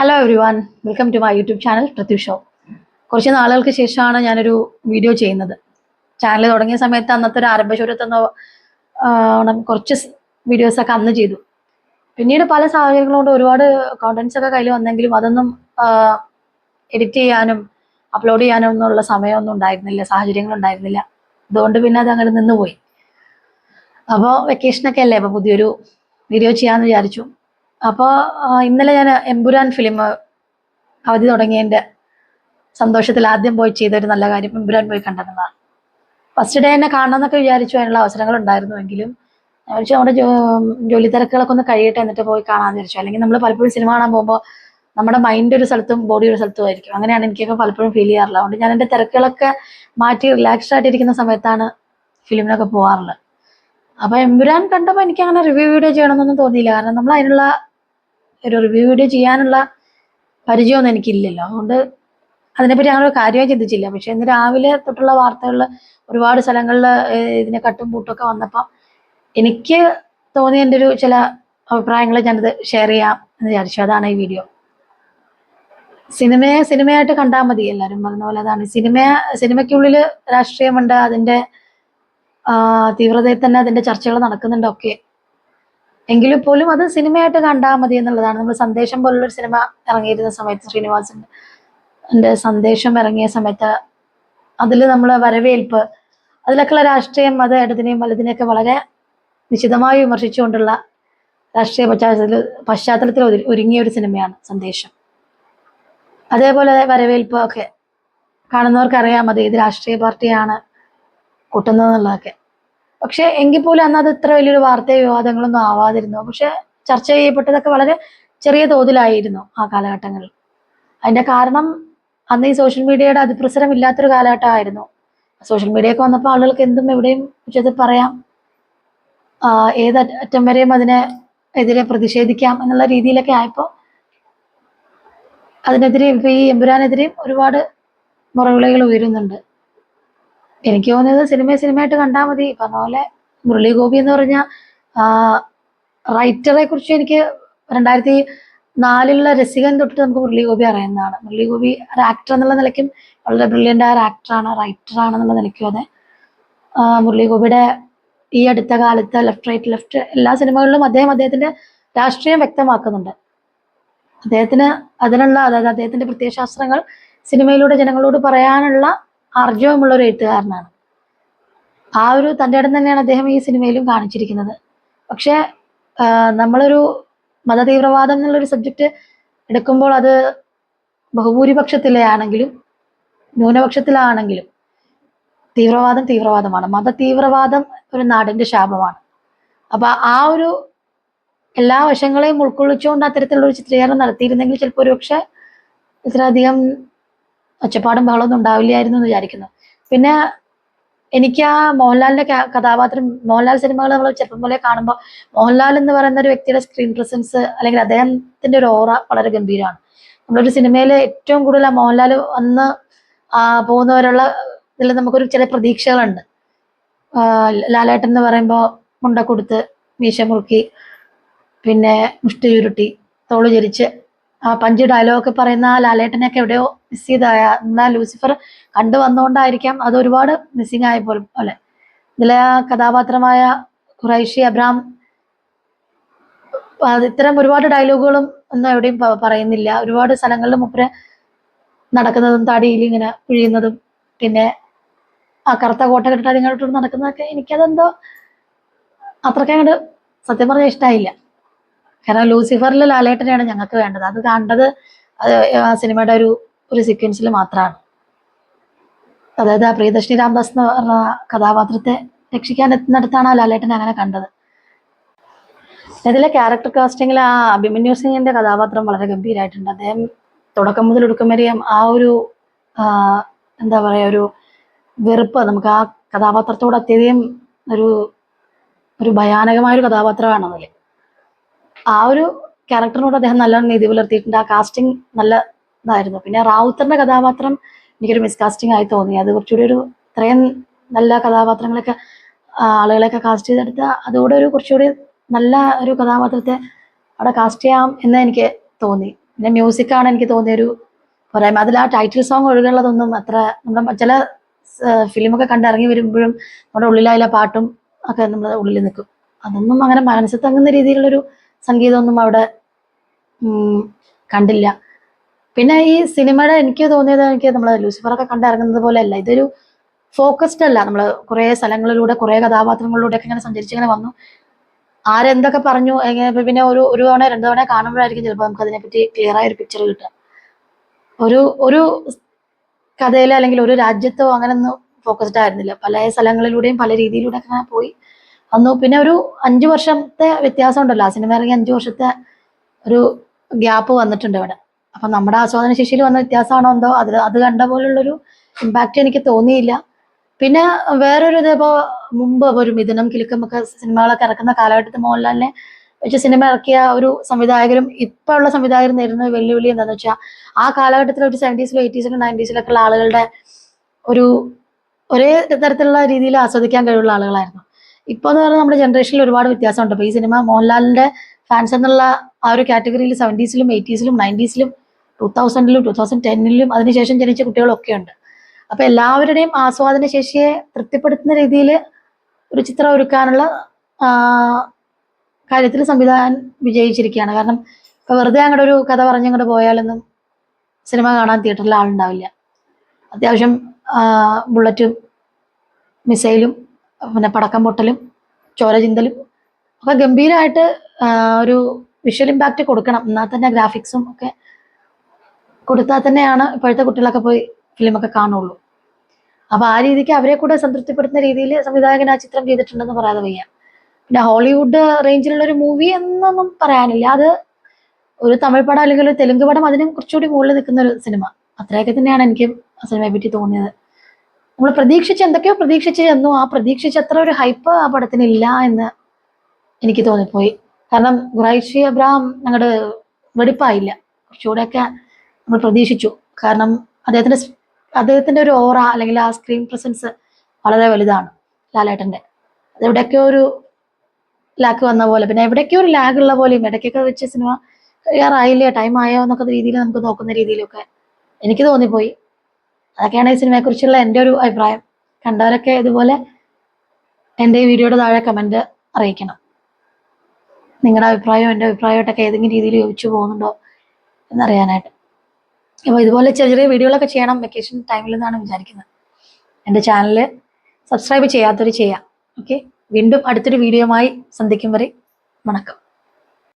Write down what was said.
Hello everyone welcome to my YouTube channel Prithvi show കുറച്ച് നാളുകൾക്ക് ശേഷമാണ് ഞാനൊരു വീഡിയോ ചെയ്യുന്നത്. ചാനൽ തുടങ്ങിയ സമയത്ത് അന്നത്തെ ഒരു ആരംഭശൂരത്തെന്ന കുറച്ച് വീഡിയോസൊക്കെ അന്ന് ചെയ്തു. പിന്നീട് പല സാഹചര്യങ്ങൾ കൊണ്ട് ഒരുപാട് കോണ്ടൻസ് ഒക്കെ കയ്യിൽ വന്നെങ്കിലും അതൊന്നും എഡിറ്റ് ചെയ്യാനും അപ്ലോഡ് ചെയ്യാനും ഒന്നുള്ള സമയമൊന്നും ഉണ്ടായിരുന്നില്ല സാഹചര്യങ്ങൾ ഉണ്ടായിരുന്നില്ല. അതുകൊണ്ട് പിന്നെ അത് അങ്ങനെ നിന്നുപോയി. അപ്പോൾ വെക്കേഷനൊക്കെ അല്ലേ? അപ്പോൾ പുതിയൊരു വീഡിയോ ചെയ്യാമെന്ന് വിചാരിച്ചു. അപ്പോൾ ഇന്നലെ ഞാൻ എമ്പുരാൻ ഫിലിം അവധി തുടങ്ങിയതിന്റെ സന്തോഷത്തിൽ ആദ്യം പോയി ചെയ്തൊരു നല്ല കാര്യം എമ്പുരാൻ പോയി കണ്ടതാണ് ഫസ്റ്റ് ഡേ എന്നെ കാണണമെന്നൊക്കെ വിചാരിച്ചു അതിനുള്ള അവസരങ്ങൾ ഉണ്ടായിരുന്നുവെങ്കിലും വിളിച്ചു നമ്മുടെ ജോലി തിരക്കുകളൊക്കെ ഒന്ന് കഴിയട്ടെ എന്നിട്ട് പോയി കാണാമെന്ന് വിചാരിച്ചു. അല്ലെങ്കിൽ നമ്മൾ പലപ്പോഴും സിനിമ കാണാൻ പോകുമ്പോൾ നമ്മുടെ മൈൻഡ് ഒരു സ്ഥലത്തും ബോഡി ഒരു സ്ഥലത്തും ആയിരിക്കും. അങ്ങനെയാണ് എനിക്കൊക്കെ പലപ്പോഴും ഫീൽ ചെയ്യാറുള്ളത്. അതുകൊണ്ട് ഞാൻ എന്റെ തിരക്കുകളൊക്കെ മാറ്റി റിലാക്സ്ഡ് ആയിട്ടിരിക്കുന്ന സമയത്താണ് ഫിലിമിനൊക്കെ പോകാറുള്ളത് അപ്പോൾ എമ്പുരാൻ കണ്ടപ്പോൾ എനിക്ക് അങ്ങനെ റിവ്യൂ വീഡിയോ ചെയ്യണമെന്നൊന്നും തോന്നിയില്ല. കാരണം നമ്മൾ അതിനുള്ള ഒരു റിവ്യൂ വീഡിയോ ചെയ്യാനുള്ള പരിചയമൊന്നും എനിക്കില്ലല്ലോ. അതുകൊണ്ട് അതിനെപ്പറ്റി അങ്ങനെ ഒരു ചിന്തിച്ചില്ല. പക്ഷെ ഇന്ന് രാവിലെ തൊട്ടുള്ള വാർത്തകളിൽ ഒരുപാട് സ്ഥലങ്ങളിൽ ഇതിനെ കട്ടും പൂട്ടും ഒക്കെ വന്നപ്പോൾ എനിക്ക് തോന്നിയ എന്റെ ഒരു ചില അഭിപ്രായങ്ങൾ ഞാനത് ഷെയർ ചെയ്യാം എന്ന് വിചാരിച്ചു. അതാണ് ഈ വീഡിയോ സിനിമയെ സിനിമയായിട്ട് കണ്ടാൽ മതി എല്ലാവരും പറഞ്ഞ പോലെ അതാണ്. സിനിമ സിനിമയ്ക്കുള്ളിൽ രാഷ്ട്രീയമുണ്ട് അതിന്റെ തീവ്രതയിൽ തന്നെ അതിന്റെ ചർച്ചകൾ നടക്കുന്നുണ്ട് ഒക്കെ. എങ്കിലും പോലും അത് സിനിമയായിട്ട് കണ്ടാൽ മതി എന്നുള്ളതാണ്. നമ്മൾ സന്ദേശം പോലുള്ളൊരു സിനിമ ഇറങ്ങിയിരുന്ന സമയത്ത് ശ്രീനിവാസന്റെ എന്റെ സന്ദേശം ഇറങ്ങിയ സമയത്ത് അതിൽ നമ്മൾ വരവേൽപ്പ് അതിലൊക്കെയുള്ള രാഷ്ട്രീയം മത ഇടതിനെയും വലതിനെയൊക്കെ വളരെ നിശിതമായി വിമർശിച്ചുകൊണ്ടുള്ള രാഷ്ട്രീയ പശ്ചാത്തലത്തിൽ പശ്ചാത്തലത്തിൽ ഒരു- ഒരുങ്ങിയ ഒരു സിനിമയാണ് സന്ദേശം. അതേപോലെ വരവേൽപ്പ് ഒക്കെ കാണുന്നവർക്ക് അറിയാം മതി ഏത് രാഷ്ട്രീയ പാർട്ടിയാണ് കൂട്ടുന്നതെന്നുള്ളതൊക്കെ. പക്ഷെ എങ്കിൽ പോലും അന്ന് അത് ഇത്ര വലിയൊരു വാർത്തയോ വിവാദങ്ങളൊന്നും ആവാതിരുന്നു. പക്ഷെ ചർച്ച ചെയ്യപ്പെട്ടതൊക്കെ വളരെ ചെറിയ തോതിലായിരുന്നു ആ കാലഘട്ടങ്ങളിൽ. അതിന്റെ കാരണം അന്ന് ഈ സോഷ്യൽ മീഡിയയുടെ അതിപ്രസരം ഇല്ലാത്തൊരു കാലഘട്ടമായിരുന്നു. സോഷ്യൽ മീഡിയ ഒക്കെ വന്നപ്പോൾ ആളുകൾക്ക് എന്തും എവിടെയും ഉച്ചത്തിൽ പറയാം. ഏത് അറ്റം വരെയും അതിനെ എതിരെ പ്രതിഷേധിക്കാം എന്നുള്ള രീതിയിലൊക്കെ ആയപ്പോൾ അതിനെതിരെ ഇപ്പൊ ഈ എമ്പുരാനെതിരെയും ഒരുപാട് മുറവിളികൾ ഉയരുന്നുണ്ട്. എനിക്ക് തോന്നിയത് സിനിമയെ സിനിമയായിട്ട് കണ്ടാൽ മതി. പറഞ്ഞ പോലെ മുരളി ഗോപി എന്ന് പറഞ്ഞ റൈറ്ററെ കുറിച്ച് എനിക്ക് രണ്ടായിരത്തി നാലിലുള്ള രസികൻ തൊട്ട് നമുക്ക് മുരളി ഗോപി അറിയുന്നതാണ്. മുരളി ഗോപി ഒരു ആക്ടർ എന്നുള്ള നിലയ്ക്കും വളരെ ബ്രില്യന്റ് ആയ ഒരു ആക്ടറാണ് റൈറ്ററാണെന്നുള്ള നിലയ്ക്കും അതെ. മുരളി ഗോപിയുടെ ഈ അടുത്ത കാലത്ത് ലെഫ്റ്റ് റൈറ്റ് ലെഫ്റ്റ് എല്ലാ സിനിമകളിലും അദ്ദേഹം അദ്ദേഹത്തിന്റെ രാഷ്ട്രീയം വ്യക്തമാക്കുന്നുണ്ട്. അദ്ദേഹത്തിന് അതിനുള്ള അതായത് അദ്ദേഹത്തിന്റെ പ്രത്യയശാസ്ത്രങ്ങൾ സിനിമയിലൂടെ ജനങ്ങളോട് പറയാനുള്ള ആർജവമുള്ള ഒരു എഴുത്തുകാരനാണ്. ആ ഒരു തന്റെ ഇടം തന്നെയാണ് അദ്ദേഹം ഈ സിനിമയിലും കാണിച്ചിരിക്കുന്നത്. പക്ഷേ നമ്മളൊരു മതതീവ്രവാദം എന്നുള്ളൊരു സബ്ജക്റ്റ് എടുക്കുമ്പോൾ അത് ബഹുഭൂരിപക്ഷത്തിലെ ആണെങ്കിലും ന്യൂനപക്ഷത്തിലാണെങ്കിലും തീവ്രവാദം തീവ്രവാദമാണ്. മത തീവ്രവാദം ഒരു നാടിന്റെ ശാപമാണ്. അപ്പൊ ആ ഒരു എല്ലാ വശങ്ങളെയും ഉൾക്കൊള്ളിച്ചുകൊണ്ട് അത്തരത്തിലുള്ള ഒരു ചിത്രീകരണം നടത്തിയിരുന്നെങ്കിൽ ചിലപ്പോൾ ഒരുപക്ഷെ ഇത്രയധികം ഒച്ചപ്പാടും ബഹളമൊന്നും ഉണ്ടാവില്ലായിരുന്നു എന്ന് വിചാരിക്കുന്നു. പിന്നെ എനിക്ക് ആ മോഹൻലാലിന്റെ കഥാപാത്രം മോഹൻലാൽ സിനിമകൾ നമ്മൾ ചെറുപ്പം പോലെ കാണുമ്പോൾ മോഹൻലാൽ എന്ന് പറയുന്ന ഒരു വ്യക്തിയുടെ സ്ക്രീൻ പ്രസൻസ് അല്ലെങ്കിൽ അദ്ദേഹത്തിന്റെ ഒരു ഓറ വളരെ ഗംഭീരമാണ്. നമ്മളൊരു സിനിമയിൽ ഏറ്റവും കൂടുതൽ ആ മോഹൻലാൽ വന്ന് പോകുന്നവരുള്ള ഇതിൽ നമുക്കൊരു ചില പ്രതീക്ഷകളുണ്ട്. ലാലേട്ടൻ എന്ന് പറയുമ്പോൾ മുണ്ട കൊടുത്ത് മീശ മുറുക്കി പിന്നെ മുഷ്ടി ചുരുട്ടി തോൾ ചരിച്ച് പഞ്ച് ഡയലോഗൊക്കെ പറയുന്ന ആ ലാലേട്ടനെയൊക്കെ എവിടെയോ മിസ് ചെയ്തായ. എന്നാ ലൂസിഫർ കണ്ടു വന്നുകൊണ്ടായിരിക്കാം അത് ഒരുപാട് മിസ്സിങ് ആയ പോലെ പോലെ ഇതിലെ ആ കഥാപാത്രമായ ഖുറൈഷി അബ്രാം ഇത്തരം ഒരുപാട് ഡയലോഗുകളും ഒന്നും എവിടെയും പറയുന്നില്ല. ഒരുപാട് സ്ഥലങ്ങളിൽ മുപ്പര് നടക്കുന്നതും തടിയിൽ ഇങ്ങനെ പിഴിയുന്നതും പിന്നെ ആ കറുത്ത കോട്ട കെട്ടിട്ട് അതിങ്ങോട്ട് നടക്കുന്നതൊക്കെ എനിക്കതെന്തോ അത്രയ്ക്ക് സത്യം പറഞ്ഞാൽ ഇഷ്ടമായില്ല കാരണം ലൂസിഫറിലെ ലാലേട്ടനെയാണ് ഞങ്ങൾക്ക് വേണ്ടത്. അത് കണ്ടത് ആ സിനിമയുടെ ഒരു ഒരു സീക്വൻസിൽ മാത്രമാണ്. അതായത് ആ പ്രിയദർശിനി രാംദാസ് എന്ന് പറഞ്ഞ കഥാപാത്രത്തെ രക്ഷിക്കാൻ എത്തുന്നിടത്താണ് ആ ലാലേട്ടനെ അങ്ങനെ കണ്ടത്. അതിലെ ക്യാരക്ടർ കാസ്റ്റിംഗിൽ ആ അഭിമന്യു സിംഗിന്റെ കഥാപാത്രം വളരെ ഗംഭീരമായിട്ടുണ്ട് അദ്ദേഹം തുടക്കം മുതൽ ഒടുക്കം വരെയും ആ ഒരു എന്താ പറയാ ഒരു വെറുപ്പ് നമുക്ക് ആ കഥാപാത്രത്തോട് അത്യധികം ഒരു ഒരു ഭയാനകമായ ഒരു കഥാപാത്രമാണ് അതിൽ ആ ഒരു ക്യാരക്ടറിനോട് അദ്ദേഹം നല്ല നീതി പുലർത്തിയിട്ടുണ്ട്. ആ കാസ്റ്റിംഗ് നല്ല ഇതായിരുന്നു. പിന്നെ റാവുത്തറിന്റെ കഥാപാത്രം എനിക്കൊരു മിസ്കാസ്റ്റിംഗ് ആയി തോന്നി. അത് കുറച്ചുകൂടി ഒരു ഇത്രയും നല്ല കഥാപാത്രങ്ങളൊക്കെ ആളുകളെയൊക്കെ കാസ്റ്റ് ചെയ്തെടുത്ത അതോടെ ഒരു കുറച്ചുകൂടി നല്ല ഒരു കഥാപാത്രത്തെ അവിടെ കാസ്റ്റ് ചെയ്യാം എന്ന് എനിക്ക് തോന്നി. പിന്നെ മ്യൂസിക്കാണ് എനിക്ക് തോന്നിയൊരു പോരായ്മ. അതിൽ ആ ടൈറ്റിൽ സോങ് ഒഴികെയുള്ളതൊന്നും അത്ര നമ്മുടെ ചില ഫിലിമൊക്കെ കണ്ടിറങ്ങി വരുമ്പോഴും നമ്മുടെ ഉള്ളിലായ പാട്ടും ഒക്കെ നമ്മുടെ ഉള്ളിൽ നിൽക്കും. അതൊന്നും അങ്ങനെ മനസ്സിൽ തങ്ങുന്ന രീതിയിലുള്ളൊരു സംഗീതമൊന്നും അവിടെ കണ്ടില്ല. പിന്നെ ഈ സിനിമയുടെ എനിക്ക് തോന്നിയത് എനിക്ക് നമ്മൾ ലൂസിഫറൊക്കെ കണ്ടിറങ്ങുന്നത് പോലെയല്ല. ഇതൊരു ഫോക്കസ്ഡ് അല്ല. നമ്മൾ കുറേ സ്ഥലങ്ങളിലൂടെ കുറേ കഥാപാത്രങ്ങളിലൂടെ ഒക്കെ ഇങ്ങനെ സഞ്ചരിച്ച് ഇങ്ങനെ വന്നു. ആരെന്തൊക്കെ പറഞ്ഞു പിന്നെ ഒരു ഒരു തവണ രണ്ടു തവണ കാണുമ്പോഴായിരിക്കും ചിലപ്പോൾ നമുക്ക് അതിനെപ്പറ്റി ക്ലിയർ ആയ ഒരു പിക്ചർ കിട്ടുക. ഒരു ഒരു കഥയിലോ അല്ലെങ്കിൽ ഒരു രാജ്യത്തോ അങ്ങനെയൊന്നും ഫോക്കസ്ഡ് ആയിരുന്നില്ല. പല സ്ഥലങ്ങളിലൂടെയും പല രീതിയിലൂടെ ഒക്കെ അങ്ങനെ പോയി. വന്നു പിന്നെ ഒരു അഞ്ചു വർഷത്തെ വ്യത്യാസം ഉണ്ടല്ലോ ആ സിനിമ ഇറങ്ങി അഞ്ചു വർഷത്തെ ഒരു ഗ്യാപ്പ് വന്നിട്ടുണ്ട് ഇവിടെ. അപ്പൊ നമ്മുടെ ആസ്വാദന ശേഷിയിൽ വന്ന വ്യത്യാസമാണോ എന്തോ? അത് അത് കണ്ട പോലുള്ളൊരു ഇമ്പാക്റ്റ് എനിക്ക് തോന്നിയില്ല. പിന്നെ വേറൊരു ഇതിപ്പോ മുമ്പ് ഒരു മിഥുനം കിലുക്കം ഒക്കെ സിനിമകളൊക്കെ ഇറക്കുന്ന കാലഘട്ടത്തിൽ മോഹൻലാലിനെ വെച്ച് സിനിമ ഇറക്കിയ ഒരു സംവിധായകരും ഇപ്പൊ ഉള്ള സംവിധായകരും നേരിടുന്ന വെല്ലുവിളി എന്താണെന്ന് വെച്ചാൽ ആ കാലഘട്ടത്തിൽ ഒരു സെവന്റീസിലും എയ്റ്റീസിലും നയന്റീസിലൊക്കെ ഉള്ള ആളുകളുടെ ഒരു ഒരേ തരത്തിലുള്ള രീതിയിൽ ആസ്വദിക്കാൻ കഴിവുള്ള ആളുകളായിരുന്നു. ഇപ്പൊ എന്ന് പറഞ്ഞാൽ നമ്മുടെ ജനറേഷനിൽ ഒരുപാട് വ്യത്യാസമുണ്ട്. അപ്പോൾ ഈ സിനിമ മോഹൻലാലിന്റെ ഫാൻസ് എന്നുള്ള ആ ഒരു കാറ്റഗറിയിൽ സെവന്റീസിലും എയ്റ്റീസിലും നയന്റീസിലും ടു തൗസൻഡിലും ടു തൗസൻഡ് ടെന്നിലും അതിനുശേഷം ജനിച്ച കുട്ടികളൊക്കെ ഉണ്ട്. അപ്പൊ എല്ലാവരുടെയും ആസ്വാദന ശേഷിയെ തൃപ്തിപ്പെടുത്തുന്ന രീതിയിൽ ഒരു ചിത്രം ഒരുക്കാനുള്ള കാര്യത്തിൽ സംവിധാനം വിജയിച്ചിരിക്കുകയാണ്. കാരണം ഇപ്പൊ വെറുതെ അങ്ങോട്ട് ഒരു കഥ പറഞ്ഞങ്ങോട്ട് പോയാലൊന്നും സിനിമ കാണാൻ തിയേറ്ററിൽ ആളുണ്ടാവില്ല. അത്യാവശ്യം ബുള്ളറ്റും മിസൈലും പിന്നെ പടക്കം പൊട്ടലും ചോര ചിന്തലും ഒക്കെ ഗംഭീരമായിട്ട് ഒരു വിഷ്വൽ ഇമ്പാക്റ്റ് കൊടുക്കണം. എന്നാൽ തന്നെ ഗ്രാഫിക്സും ഒക്കെ കൊടുത്താൽ തന്നെയാണ് ഇപ്പോഴത്തെ കുട്ടികളൊക്കെ പോയി ഫിലിമൊക്കെ കാണുള്ളൂ. അപ്പൊ ആ രീതിക്ക് അവരെ കൂടെ സംതൃപ്തിപ്പെടുത്തുന്ന രീതിയിൽ സംവിധായകൻ ആ ചിത്രം ചെയ്തിട്ടുണ്ടെന്ന് പറയാതെ വയ്യ. പിന്നെ ഹോളിവുഡ് റേഞ്ചിലുള്ള ഒരു മൂവി എന്നൊന്നും പറയാനില്ല. അത് ഒരു തമിഴ് പടം അല്ലെങ്കിൽ ഒരു തെലുങ്ക് പടം അതിനും കുറച്ചുകൂടി മുകളിൽ നിൽക്കുന്ന ഒരു സിനിമ അത്രയൊക്കെ തന്നെയാണ് എനിക്ക് ആ സിനിമയെ പറ്റി തോന്നിയത്. നമ്മൾ പ്രതീക്ഷിച്ച് എന്തൊക്കെയോ പ്രതീക്ഷിച്ച് ചെന്നു. ആ പ്രതീക്ഷിച്ച അത്ര ഒരു ഹൈപ്പ് ആ പടത്തിനില്ല എന്ന് എനിക്ക് തോന്നിപ്പോയി. കാരണം ഖുറൈഷി അബ്രഹാം ഞങ്ങളുടെ വെടിപ്പായില്ല. കുറച്ചുകൂടെയൊക്കെ നമ്മൾ പ്രതീക്ഷിച്ചു. കാരണം അദ്ദേഹത്തിന്റെ അദ്ദേഹത്തിന്റെ ഒരു ഓറ അല്ലെങ്കിൽ ആ സ്ക്രീൻ പ്രസൻസ് വളരെ വലുതാണ് ലാലേട്ടന്റെ. അത് എവിടെയൊക്കെയോ ഒരു ലാക്ക് വന്ന പോലെ പിന്നെ എവിടെയൊക്കെയോ ഒരു ലാഗ് ഉള്ള പോലെയും ഇടയ്ക്കൊക്കെ വെച്ച് സിനിമ കഴിയാറായില്ലേ ടൈം ആയോ എന്നൊക്കെ രീതിയിൽ നമുക്ക് നോക്കുന്ന രീതിയിലൊക്കെ എനിക്ക് തോന്നിപ്പോയി. അതൊക്കെയാണ് ഈ സിനിമയെക്കുറിച്ചുള്ള എന്റെ ഒരു അഭിപ്രായം. കണ്ടവരൊക്കെ ഇതുപോലെ എന്റെ ഈ വീഡിയോയുടെ താഴെ കമന്റ് അറിയിക്കണം. നിങ്ങളുടെ അഭിപ്രായവും എന്റെ അഭിപ്രായമായിട്ടൊക്കെ ഏതെങ്കിലും രീതിയിൽ യോജിച്ചു പോകുന്നുണ്ടോ എന്നറിയാനായിട്ട്. അപ്പോൾ ഇതുപോലെ ചെറിയ ചെറിയ വീഡിയോകളൊക്കെ ചെയ്യണം. വെക്കേഷൻ ടൈമിൽ നിന്നാണ് വിചാരിക്കുന്നത്. എന്റെ ചാനൽ സബ്സ്ക്രൈബ് ചെയ്യാത്തവർ ചെയ്യാം. ഓക്കെ വീണ്ടും അടുത്തൊരു വീഡിയോയുമായി സന്ധിക്കും വരെ. വണക്കം.